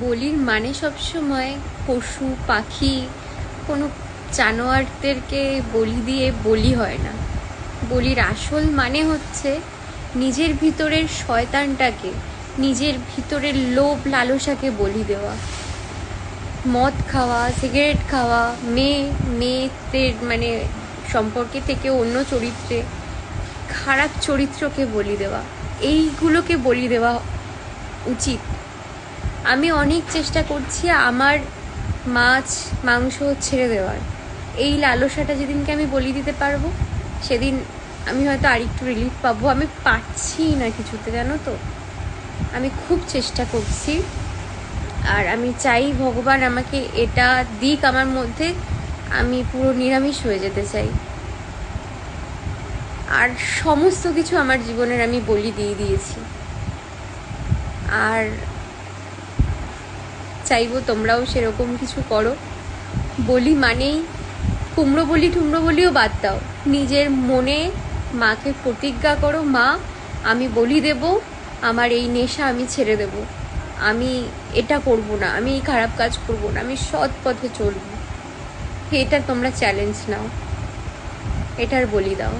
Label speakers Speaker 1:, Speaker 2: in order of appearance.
Speaker 1: বলির মানে সবসময় পশু, পাখি, কোনো জানোয়ারদেরকে বলি দিয়ে বলি হয় না। বলির আসল মানে হচ্ছে নিজের ভিতরের শয়তানটাকে, নিজের ভিতরের লোভ লালসাকে বলি দেওয়া। মদ খাওয়া, সিগারেট খাওয়া, মেয়ে, মেয়েদের মানে সম্পর্কে থেকে অন্য চরিত্রে, খারাপ চরিত্রকে বলি দেওয়া। এইগুলোকে বলি দেওয়া উচিত। আমি অনেক চেষ্টা করছি আমার মাছ, মাংস ছেড়ে দেওয়ার। এই লালসাটা যেদিনকে আমি বলি দিতে পারব, সেদিন আমি হয়তো আরেকটু রিলিফ পাবো। আমি পারছি না কিছুতে, জানো তো? আমি খুব চেষ্টা করছি। আর আমি চাই ভগবান আমাকে এটা দিক আমার মধ্যে, আমি পুরো নিরামিষ হয়ে যেতে চাই। আর সমস্ত কিছু আমার জীবনের আমি বলি দিয়ে দিয়েছি। আর চাইব, তোমরাও সেরকম কিছু করো। বলি মানেই কুমড়ো বলি, টুমড়ো বলিও বাদ দাও। নিজের মনে মাকে প্রতিজ্ঞা করো, মা, আমি বলি দেব, আমার এই নেশা আমি ছেড়ে দেব। আমি এটা করব না, আমি এই খারাপ কাজ করব না, আমি সৎ পথে চলবো। এটা তোমরা চ্যালেঞ্জ নাও। এটার বলি দাও।